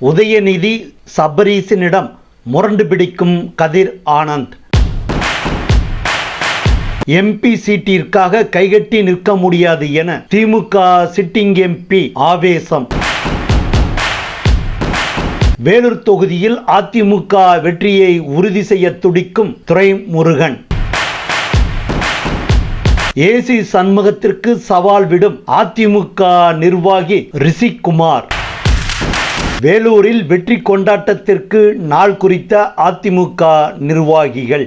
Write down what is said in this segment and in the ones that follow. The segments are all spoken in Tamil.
உதயநிதி சபரீசனிடம் முரண்டு பிடிக்கும் கதிர் ஆனந்த். எம்பி சீட்டிற்காக கைகட்டி நிற்க முடியாது என திமுக சிட்டிங் எம்பி ஆவேசம். வேலூர் தொகுதியில் அதிமுக வெற்றியை உறுதி செய்ய துடிக்கும் துரைமுருகன். ஏசி சண்முகத்திற்கு சவால் விடும் அதிமுக நிர்வாகி ரிஷிகுமார். வேலூரில் வெற்றி கொண்டாட்டத்திற்கு நாள் குறித்த அதிமுக நிர்வாகிகள்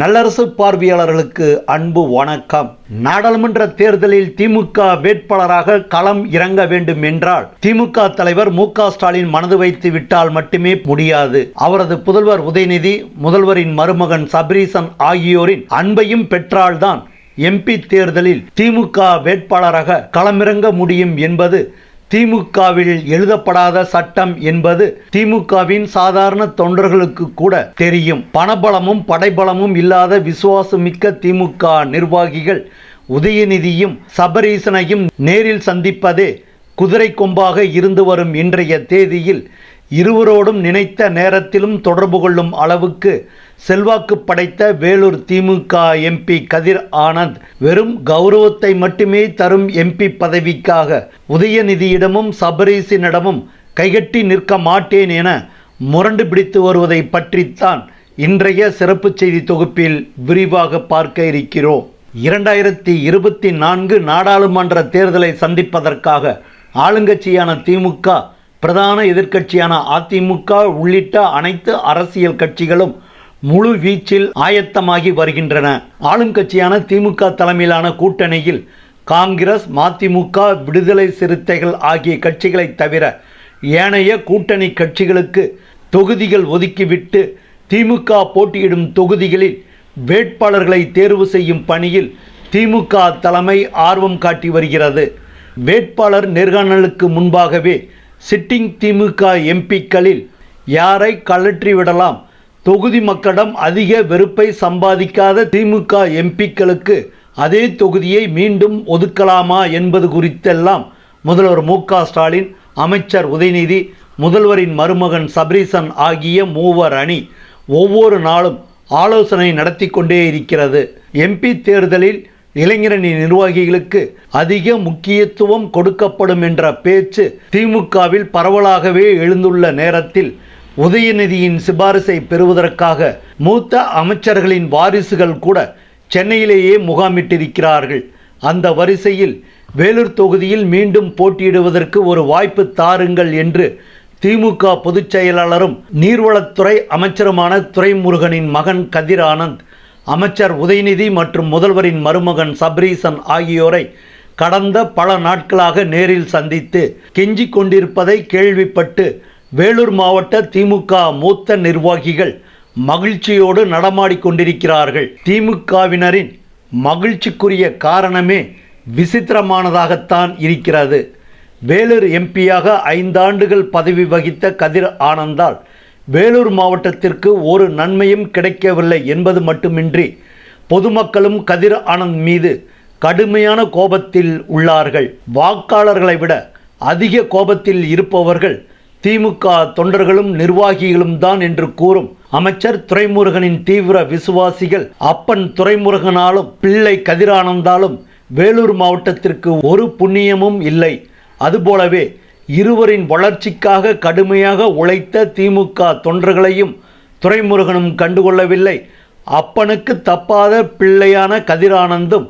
நல்லரசு பார்வையாளர்களுக்கு அன்பு வணக்கம். நாடாளுமன்ற தேர்தலில் திமுக வேட்பாளராக களம் இறங்க வேண்டும் என்றால் திமுக தலைவர் மு க ஸ்டாலின் மனது வைத்து விட்டால் மட்டுமே முடியாது. அவரது புதல்வர் உதயநிதி முதல்வரின் மருமகன் சபரீசன் ஆகியோரின் அன்பையும் பெற்றால்தான் எம்பி தேர்தலில் திமுக வேட்பாளராக களமிறங்க முடியும் என்பது திமுகவில் எழுதப்படாத சட்டம் என்பது திமுகவின் சாதாரண தொண்டர்களுக்கு கூட தெரியும். பணபலமும் படைபலமும் இல்லாத விசுவாசமிக்க திமுக நிர்வாகிகள் உதயநிதியும் சபரீசனையும் நேரில் சந்திப்பதே குதிரை கொம்பாக இருந்து வரும் இன்றைய தேதியில் இருவரோடும் நினைத்த நேரத்திலும் தொடர்பு கொள்ளும் அளவுக்கு செல்வாக்கு படைத்த வேலூர் திமுக எம்பி கதிர் ஆனந்த் வெறும் கௌரவத்தை மட்டுமே தரும் எம்பி பதவிக்காக உதயநிதியிடமும் சபரீசனிடமும் கைகட்டி நிற்க மாட்டேன் என முரண்டு பிடித்து வருவதை பற்றித்தான் இன்றைய சிறப்பு செய்தி தொகுப்பில் விரிவாக பார்க்க இருக்கிறோம். இரண்டாயிரத்தி இருபத்தி நான்கு நாடாளுமன்ற தேர்தலை சந்திப்பதற்காக ஆளுங்கட்சியான திமுக பிரதான எதிர்க்கட்சியான அதிமுக உள்ளிட்ட அனைத்து அரசியல் கட்சிகளும் முழு வீச்சில் ஆயத்தமாகி வருகின்றன. ஆளும் கட்சியான திமுக தலைமையிலான கூட்டணியில் காங்கிரஸ் மதிமுக விடுதலை சிறுத்தைகள் ஆகிய கட்சிகளை தவிர ஏனைய கூட்டணி கட்சிகளுக்கு தொகுதிகள் ஒதுக்கிவிட்டு திமுக போட்டியிடும் தொகுதிகளில் வேட்பாளர்களை தேர்வு செய்யும் பணியில் திமுக தலைமை ஆர்வம் காட்டி வருகிறது. வேட்பாளர் நேர்காணலுக்கு முன்பாகவே சிட்டிங் திமுக எம்பிக்களில் யாரை கழற்றி விடலாம் தொகுதி மக்களிடம் அதிக வெறுப்பை சம்பாதிக்காத திமுக எம்பிக்களுக்கு அதே தொகுதியை மீண்டும் ஒதுக்கலாமா என்பது குறித்தெல்லாம் முதல்வர் மு க ஸ்டாலின் அமைச்சர் உதயநிதி முதல்வரின் மருமகன் சபரீசன் ஆகிய மூவர் அணி ஒவ்வொரு நாளும் ஆலோசனை நடத்தி கொண்டே இருக்கிறது. எம்பி தேர்தலில் இளைஞரணி நிர்வாகிகளுக்கு அதிக முக்கியத்துவம் கொடுக்கப்படும் என்ற பேச்சு திமுகவில் பரவலாகவே எழுந்துள்ள நேரத்தில் உதயநிதியின் சிபாரிசை பெறுவதற்காக மூத்த அமைச்சர்களின் வாரிசுகள் கூட சென்னையிலேயே முகாமிட்டிருக்கிறார்கள். அந்த வரிசையில் வேலூர் தொகுதியில் மீண்டும் போட்டியிடுவதற்கு ஒரு வாய்ப்பு தாருங்கள் என்று திமுக பொதுச் செயலாளரும் நீர்வளத்துறை அமைச்சருமான துரைமுருகனின் மகன் கதிர் ஆனந்த் அமைச்சர் உதயநிதி மற்றும் முதல்வரின் மருமகன் சப்ரீசன் ஆகியோரை கடந்த பல நாட்களாக நேரில் சந்தித்து கெஞ்சிக் கொண்டிருப்பதை கேள்விப்பட்டு வேலூர் மாவட்ட திமுக மூத்த நிர்வாகிகள் மகிழ்ச்சியோடு நடமாடிக்கொண்டிருக்கிறார்கள் திமுகவினரின் மகிழ்ச்சிக்குரிய காரணமே விசித்திரமானதாகத்தான் இருக்கிறது. வேலூர் எம்பியாக ஐந்தாண்டுகள் பதவி வகித்த கதிர் ஆனந்தால் வேலூர் மாவட்டத்திற்கு ஒரு நன்மையும் கிடைக்கவில்லை என்பது மட்டுமின்றி பொதுமக்களும் கதிர் ஆனந்த் மீது கடுமையான கோபத்தில் உள்ளார்கள். வாக்காளர்களை விட அதிக கோபத்தில் இருப்பவர்கள் திமுக தொண்டர்களும் நிர்வாகிகளும் தான் என்று கூறும் அமைச்சர் துரைமுருகனின் தீவிர விசுவாசிகள் அப்பன் துரைமுருகனாலும் பிள்ளை கதிரானந்தாலும் வேலூர் மாவட்டத்திற்கு ஒரு புண்ணியமும் இல்லை. அதுபோலவே இருவரின் வளர்ச்சிக்காக கடுமையாக உழைத்த திமுக தொண்டர்களையும் துரைமுருகனும் கண்டுகொள்ளவில்லை. அப்பனுக்கு தப்பாத பிள்ளையான கதிரானந்தும்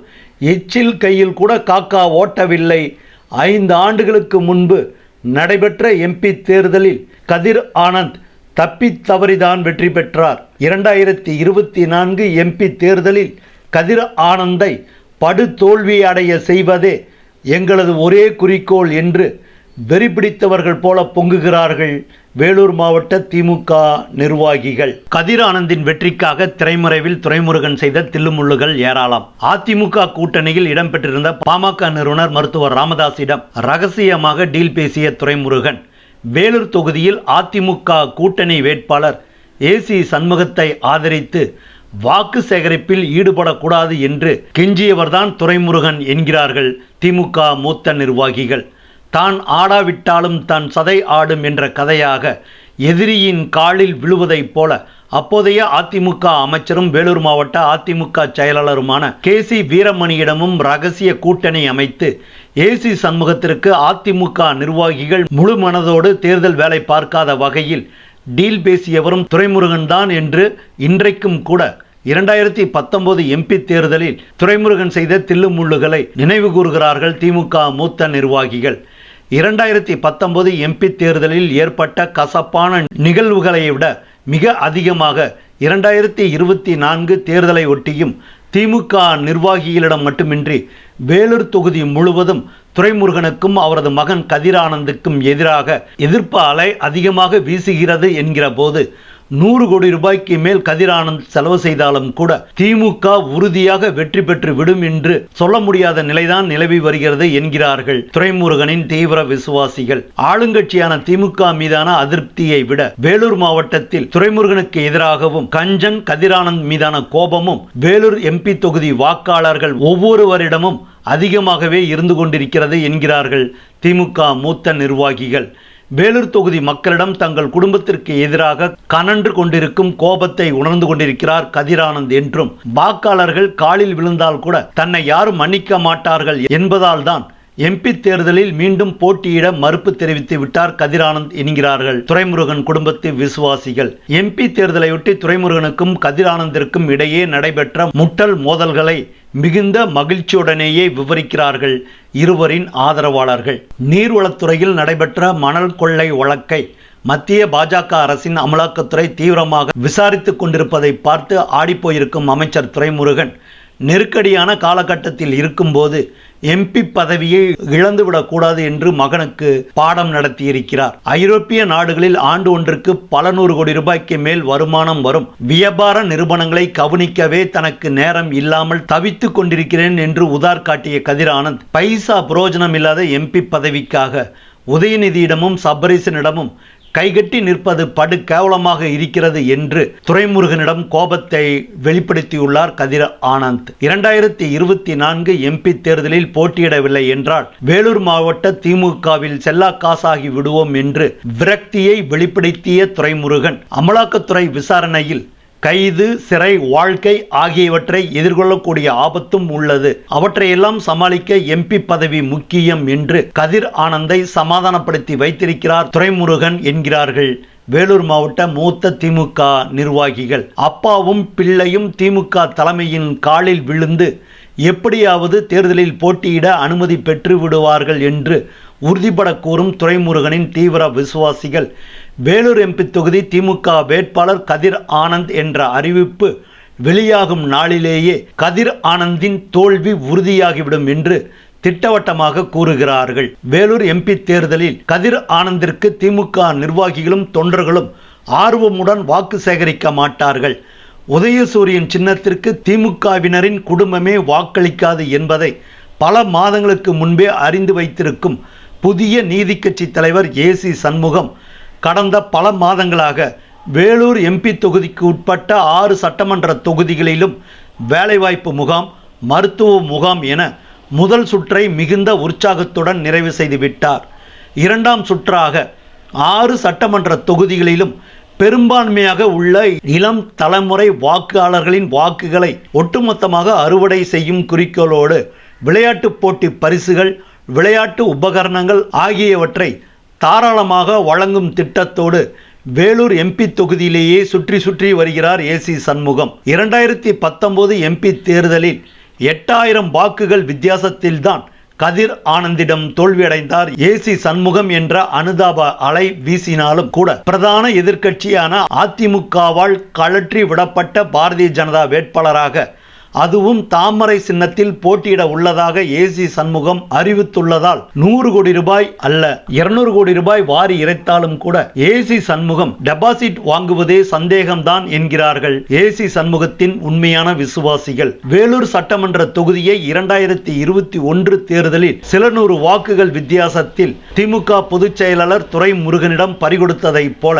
எச்சில் கையில் கூட காக்கா ஓட்டவில்லை. ஐந்து ஆண்டுகளுக்கு முன்பு நடைபெற்ற எம்பி தேர்தலில் கதிர் ஆனந்த் தப்பி தவறிதான் வெற்றி பெற்றார். இரண்டாயிரத்தி இருபத்தி நான்கு எம்பி தேர்தலில் கதிர் ஆனந்தை படுதோல்வி அடைய செய்வதே எங்களது ஒரே குறிக்கோள் என்று வெறி பிடித்தவர்கள் போல பொங்குகிறார்கள் வேலூர் மாவட்ட திமுக நிர்வாகிகள் கதிர் ஆனந்தின் வெற்றிக்காக திரைமறைவில் துறைமுருகன் செய்த தில்லுமுள்ளுகள் ஏராளம். அதிமுக கூட்டணியில் இடம்பெற்றிருந்த பாமக நிறுவனர் மருத்துவர் ராமதாசிடம் ரகசியமாக டீல் பேசிய துறைமுருகன் வேலூர் தொகுதியில் அதிமுக கூட்டணி வேட்பாளர் ஏசி சண்முகத்தை ஆதரித்து வாக்கு சேகரிப்பில் ஈடுபடக்கூடாது என்று கெஞ்சியவர்தான் துறைமுருகன் என்கிறார்கள் திமுக மூத்த நிர்வாகிகள். தான் ஆடாவிட்டாலும் தான் சதை ஆடும் என்ற கதையாக எதிரியின் காலில் விழுவதைப் போல அப்போதைய அதிமுக அமைச்சரும் வேலூர் மாவட்ட அதிமுக செயலாளருமான கே சி வீரமணியிடமும் ரகசிய கூட்டணி அமைத்து ஏசி சண்முகத்திற்கு அதிமுக நிர்வாகிகள் முழு மனதோடு தேர்தல் வேலை பார்க்காத வகையில் டீல் பேசியவரும் துரைமுருகன் தான் என்று இன்றைக்கும் கூட இரண்டாயிரத்தி பத்தொன்பது எம்பி தேர்தலில் துரைமுருகன் செய்த தில்லுமுள்ளுகளை நினைவு கூறுகிறார்கள் திமுக மூத்த நிர்வாகிகள். இரண்டாயிரத்தி பத்தொன்பது எம்பி தேர்தலில் ஏற்பட்ட கசப்பான நிகழ்வுகளை விட மிக அதிகமாக இரண்டாயிரத்தி இருபத்தி நான்கு தேர்தலை ஒட்டியும் திமுக நிர்வாகிகளிடம் மட்டுமின்றி வேலூர் தொகுதி முழுவதும் துரைமுருகனுக்கும் அவரது மகன் கதிரானந்துக்கும் எதிராக எதிர்ப்பு அலை அதிகமாக வீசுகிறது என்கிற போது நூறு கோடி ரூபாய்க்கு மேல் கதிரானந்த் செலவு செய்தாலும் கூட திமுக உறுதியாக வெற்றி பெற்று விடும் என்று சொல்ல முடியாத நிலைதான் நிலவி வருகிறது என்கிறார்கள் துரைமுருகனின் தீவிர விசுவாசிகள். ஆளுங்கட்சியான திமுக மீதான அதிருப்தியை விட வேலூர் மாவட்டத்தில் துரைமுருகனுக்கு எதிராகவும் கஞ்சன் கதிரானந்த் மீதான கோபமும் வேலூர் எம்பி தொகுதி வாக்காளர்கள் ஒவ்வொருவரிடமும் அதிகமாகவே இருந்து கொண்டிருக்கிறது என்கிறார்கள் திமுக மூத்த நிர்வாகிகள். வேலூர் தொகுதி மக்களிடம் தங்கள் குடும்பத்திற்கு எதிராக கனன்று கொண்டிருக்கும் கோபத்தை உணர்ந்து கொண்டிருக்கிறார் கதிரானந்த் என்றும் வாக்காளர்கள் காலில் விழுந்தால் கூட தன்னை யாரும் மன்னிக்க மாட்டார்கள் என்பதால் தான் எம்பி தேர்தலில் மீண்டும் போட்டியிட மறுப்பு தெரிவித்து விட்டார் கதிரானந்த் என்கிறார்கள் துரைமுருகன் குடும்பத்து விசுவாசிகள். எம்பி தேர்தலையொட்டி துரைமுருகனுக்கும் கதிரானந்திற்கும் இடையே நடைபெற்ற முட்டல் மோதல்களை மிகுந்த மகிழ்ச்சியுடனேயே விவரிக்கிறார்கள் இருவரின் ஆதரவாளர்கள். நீர்வளத்துறையில் நடைபெற்ற மணல் கொள்ளை வழக்கை மத்திய பாஜக அரசின் அமலாக்கத்துறை தீவிரமாக விசாரித்துக் கொண்டிருப்பதை பார்த்து ஆடிப்போயிருக்கும் அமைச்சர் துரைமுருகன் நெருக்கடியான காலகட்டத்தில் இருக்கும்போது எம்பி பதவியை இழந்துவிடக்கூடாது என்று மகனுக்கு பாடம் நடத்தியிருக்கிறார். ஐரோப்பிய நாடுகளில் ஆண்டு ஒன்றுக்கு பல நூறு கோடி ரூபாய்க்கு மேல் வருமானம் வரும். வியாபார நிறுவனங்களை கவனிக்கவே தனக்கு நேரம் இல்லாமல் தவித்துக் கொண்டிருக்கிறேன் என்று உதார் காட்டிய கதிரானந்த் பைசா புரோஜனம் இல்லாத எம்பி பதவிக்காக உதயநிதியிடமும் சபரீசனிடமும் கைகட்டி நிற்பது படு கேவலமாக இருக்கிறது என்று துரைமுருகனிடம் கோபத்தை வெளிப்படுத்தியுள்ளார் கதிர் ஆனந்த். இரண்டாயிரத்தி இருபத்தி நான்கு எம்பி தேர்தலில் போட்டியிடவில்லை என்றால் வேலூர் மாவட்ட திமுகவில் செல்லா காசாகி விடுவோம் என்று விரக்தியை வெளிப்படுத்திய துரைமுருகன் அமலாக்கத்துறை விசாரணையில் கைது சிறை வாழ்க்கை ஆகியவற்றை எதிர்கொள்ளக்கூடிய ஆபத்தும் உள்ளது. அவற்றையெல்லாம் சமாளிக்க எம்பி பதவி முக்கியம் என்று கதிர் ஆனந்தை சமாதானப்படுத்தி வைத்திருக்கிறார் துரைமுருகன் என்கிறார்கள். வேலூர் மாவட்ட மூத்த திமுக நிர்வாகிகள். அப்பாவும் பிள்ளையும் திமுக தலைமையின் காலில் விழுந்து எப்படியாவது தேர்தலில் போட்டியிட அனுமதி பெற்று விடுவார்கள் என்று உறுதிபட கூறும் துறைமுருகனின் தீவிர விசுவாசிகள் வேலூர் எம்பி தொகுதி திமுக வேட்பாளர் கதிர் ஆனந்த் என்ற அறிவிப்பு வெளியாகும் நாளிலேயே கதிர் ஆனந்தின் தோல்வி உறுதியாகிவிடும் என்று திட்டவட்டமாக கூறுகிறார்கள். வேலூர் எம்பி தேர்தலில் கதிர் ஆனந்திற்கு திமுக நிர்வாகிகளும் தொண்டர்களும் ஆர்வமுடன் வாக்கு சேகரிக்க மாட்டார்கள். உதயசூரியன் சின்னத்திற்கு திமுகவினரின் குடும்பமே வாக்களிக்காது என்பதை பல மாதங்களுக்கு முன்பே அறிந்து வைத்திருக்கும் புதிய நீதி கட்சி தலைவர் ஏசி சண்முகம் கடந்த பல மாதங்களாக வேலூர் எம்பி தொகுதிக்கு உட்பட்ட ஆறு சட்டமன்ற தொகுதிகளிலும் வேலைவாய்ப்பு முகாம் மருத்துவ முகாம் என முதல் சுற்றை மிகுந்த உற்சாகத்துடன் நிறைவு செய்துவிட்டார் இரண்டாம் சுற்றாக ஆறு சட்டமன்ற தொகுதிகளிலும் பெரும்பான்மையாக உள்ள இளம் தலைமுறை வாக்காளர்களின் வாக்குகளை ஒட்டுமொத்தமாக அறுவடை செய்யும் குறிக்கோளோடு விளையாட்டுப் போட்டி பரிசுகள் விளையாட்டு உபகரணங்கள் ஆகியவற்றை தாராளமாக வழங்கும் திட்டத்தோடு வேலூர் எம்பி தொகுதியிலேயே சுற்றி சுற்றி வருகிறார் ஏசி சண்முகம். இரண்டாயிரத்தி பத்தொன்பது எம்பி தேர்தலில் எட்டாயிரம் வாக்குகள் வித்தியாசத்தில்தான் கதிர் ஆனந்திடம் தோல்வியடைந்தார். ஏசி சண்முகம் என்ற அனுதாப அலை வீசினாலும் கூட பிரதான எதிர்க்கட்சியான அதிமுகவால் கழற்றி விடப்பட்ட பாரதிய ஜனதா வேட்பாளராக அதுவும் தாமரை சின்னத்தில் போட்டியிட உள்ளதாக ஏசி சண்முகம் அறிவித்துள்ளதால் நூறு கோடி ரூபாய் அல்ல இருநூறு கோடி ரூபாய் வாரி இறைத்தாலும் கூட ஏசி சண்முகம் டெபாசிட் வாங்குவதே சந்தேகம்தான் என்கிறார்கள் ஏசி சண்முகத்தின் உண்மையான விசுவாசிகள். வேலூர் சட்டமன்ற தொகுதியை இரண்டாயிரத்தி இருபத்தி ஒன்று தேர்தலில் சில நூறு வாக்குகள் வித்தியாசத்தில் திமுக பொதுச் செயலாளர் துரைமுருகனிடம் பறிகொடுத்ததைப் போல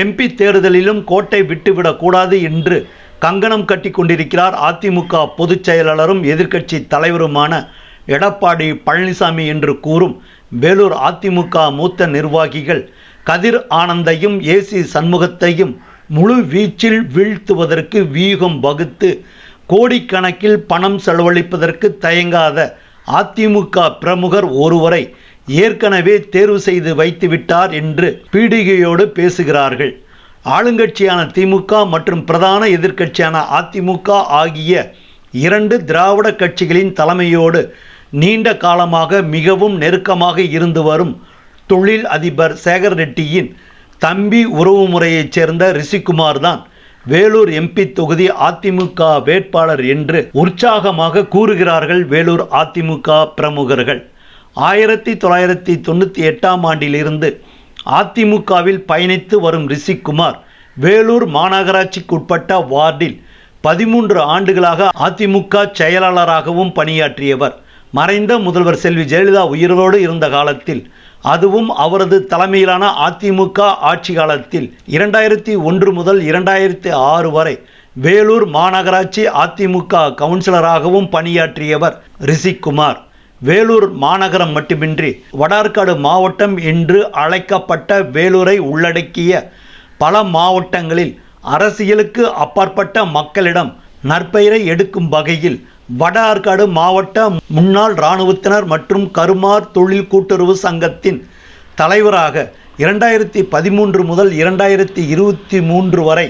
எம்பி தேர்தலிலும் கோட்டை விட்டுவிடக்கூடாது என்று கங்கணம் கட்டி கொண்டிருக்கிறார் அதிமுக பொதுச் செயலாளரும் எதிர்க்கட்சி தலைவருமான எடப்பாடி பழனிசாமி என்று கூறும் வேலூர் அதிமுக மூத்த நிர்வாகிகள் கதிர் ஆனந்தையும் ஏசி சண்முகத்தையும் முழு வீச்சில் வீழ்த்துவதற்கு வியூகம் வகுத்து கோடிக்கணக்கில் பணம் செலவழிப்பதற்கு தயங்காத அதிமுக பிரமுகர் ஒருவரை ஏற்கனவே தேர்வு செய்து வைத்துவிட்டார் என்று பீடிகையோடு பேசுகிறார்கள். ஆளுங்கட்சியான திமுக மற்றும் பிரதான எதிர்க்கட்சியான அதிமுக ஆகிய இரண்டு திராவிட கட்சிகளின் தலைமையோடு நீண்ட காலமாக மிகவும் நெருக்கமாக இருந்து வரும் தொழில் அதிபர் சேகர் ரெட்டியின் தம்பி உறவுமுறையைச் சேர்ந்த ரிஷிகுமார் தான் வேலூர் எம்பி தொகுதி அதிமுக வேட்பாளர் என்று உற்சாகமாக கூறுகிறார்கள் வேலூர் அதிமுக பிரமுகர்கள். ஆயிரத்தி தொள்ளாயிரத்தி தொண்ணூற்றி எட்டாம் ஆண்டிலிருந்து அதிமுகவில் பயணித்து வரும் ரிஷிகுமார் வேலூர் மாநகராட்சிக்குட்பட்ட வார்டில் பதிமூன்று ஆண்டுகளாக அதிமுக செயலாளராகவும் பணியாற்றியவர். மறைந்த முதல்வர் செல்வி ஜெயலலிதா உயிரோடு இருந்த காலத்தில் அதுவும் அவரது தலைமையிலான அதிமுக ஆட்சி காலத்தில் இரண்டாயிரத்தி ஒன்று முதல் இரண்டாயிரத்தி ஆறு வரை வேலூர் மாநகராட்சி அதிமுக கவுன்சிலராகவும் பணியாற்றியவர் ரிஷிகுமார். வேலூர் மாநகரம் மட்டுமின்றி வடார்காடு மாவட்டம் என்று அழைக்கப்பட்ட வேலூரை உள்ளடக்கிய பல மாவட்டங்களில் அரசியலுக்கு அப்பாற்பட்ட மக்களிடம் நற்பெயரை எடுக்கும் வகையில் வட ஆற்காடு மாவட்ட முன்னாள் இராணுவத்தினர் மற்றும் கருமார் தொழில் கூட்டுறவு சங்கத்தின் தலைவராக இரண்டாயிரத்தி பதிமூன்று முதல் இரண்டாயிரத்தி இருபத்தி மூன்று வரை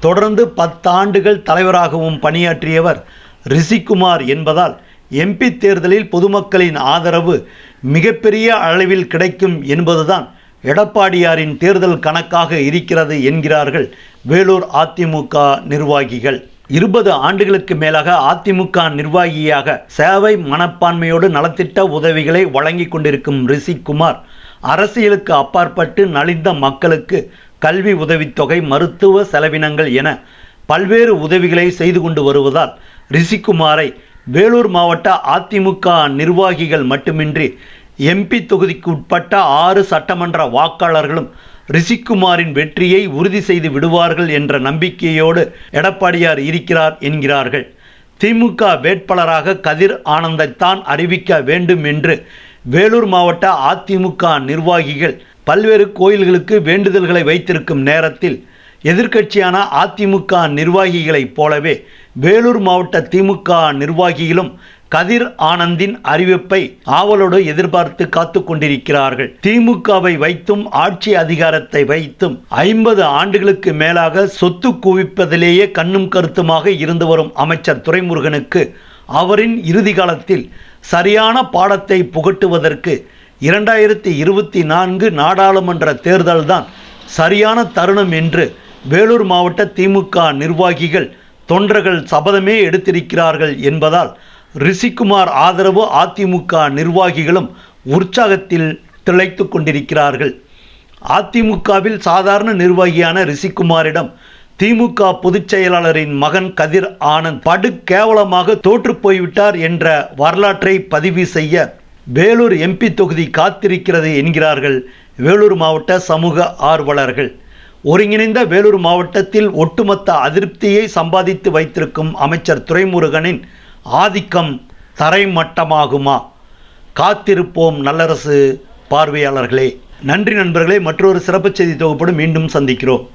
தொடர்ந்து பத்தாண்டுகள் தலைவராகவும் பணியாற்றியவர் ரிஷிகுமார் என்பதால் எம்பி தேர்தலில் பொதுமக்களின் ஆதரவு மிகப்பெரிய அளவில் கிடைக்கும் என்பதுதான் எடப்பாடியாரின் தேர்தல் கணக்காக இருக்கிறது என்கிறார்கள் வேலூர் அதிமுக நிர்வாகிகள். இருபது ஆண்டுகளுக்கு மேலாக அதிமுக நிர்வாகியாக சேவை மனப்பான்மையோடு நலத்திட்ட உதவிகளை வழங்கி கொண்டிருக்கும் ரிஷிகுமார் அரசியலுக்கு அப்பாற்பட்டு நலிந்த மக்களுக்கு கல்வி உதவித்தொகை மருத்துவ செலவினங்கள் என பல்வேறு உதவிகளை செய்து கொண்டு வருவதால் ரிஷிகுமாரை வேலூர் மாவட்ட அதிமுக நிர்வாகிகள் மட்டுமின்றி எம்பி தொகுதிக்கு உட்பட்ட ஆறு சட்டமன்ற வாக்காளர்களும் ரிஷிகுமாரின் வெற்றியை உறுதி செய்து விடுவார்கள் என்ற நம்பிக்கையோடு எடப்பாடியார் இருக்கிறார் என்கிறார்கள். திமுக வேட்பாளராக கதிர் ஆனந்தைத்தான் அறிவிக்க வேண்டும் என்று வேலூர் மாவட்ட அதிமுக நிர்வாகிகள் பல்வேறு கோயில்களுக்கு வேண்டுதல்களை வைத்திருக்கும் நேரத்தில் எதிர்க்கட்சியான அதிமுக நிர்வாகிகளைப் போலவே வேலூர் மாவட்ட திமுக நிர்வாகிகளும் கதிர் ஆனந்தின் அறிவிப்பை ஆவலோடு எதிர்பார்த்து காத்து கொண்டிருக்கிறார்கள். திமுகவை வைத்தும் ஆட்சி அதிகாரத்தை வைத்தும் ஐம்பது ஆண்டுகளுக்கு மேலாக சொத்து குவிப்பதிலேயே கண்ணும் கருத்துமாக இருந்து வரும் அமைச்சர் துரைமுருகனுக்கு அவரின் இறுதி காலத்தில் சரியான பாடத்தை புகட்டுவதற்கு இரண்டாயிரத்தி இருபத்தி நான்கு நாடாளுமன்ற தேர்தல்தான் சரியான தருணம் என்று வேலூர் மாவட்ட திமுக நிர்வாகிகள் தொண்டர்கள் சபதமே எடுத்திருக்கிறார்கள் என்பதால் ரிஷிகுமார் ஆதரவு அதிமுக நிர்வாகிகளும் உற்சாகத்தில் திளைத்து கொண்டிருக்கிறார்கள். அதிமுகவில் சாதாரண நிர்வாகியான ரிஷிகுமாரிடம் திமுக பொதுச் செயலாளரின் மகன் கதிர் ஆனந்த் படு கேவலமாக தோற்று போய்விட்டார் என்ற வரலாற்றை பதிவு செய்ய வேலூர் எம்பி தொகுதி காத்திருக்கிறது என்கிறார்கள் வேலூர் மாவட்ட சமூக ஆர்வலர்கள். ஒருங்கிணைந்த வேலூர் மாவட்டத்தில் ஒட்டுமொத்த அதிருப்தியை சம்பாதித்து வைத்திருக்கும் அமைச்சர் துரைமுருகனின் ஆதிக்கம் தரைமட்டமாகுமா? காத்திருப்போம் நல்லரசு பார்வையாளர்களே. நன்றி நண்பர்களே. மற்றொரு சிறப்பு செய்தி தொகுப்போடு மீண்டும் சந்திக்கிறோம்.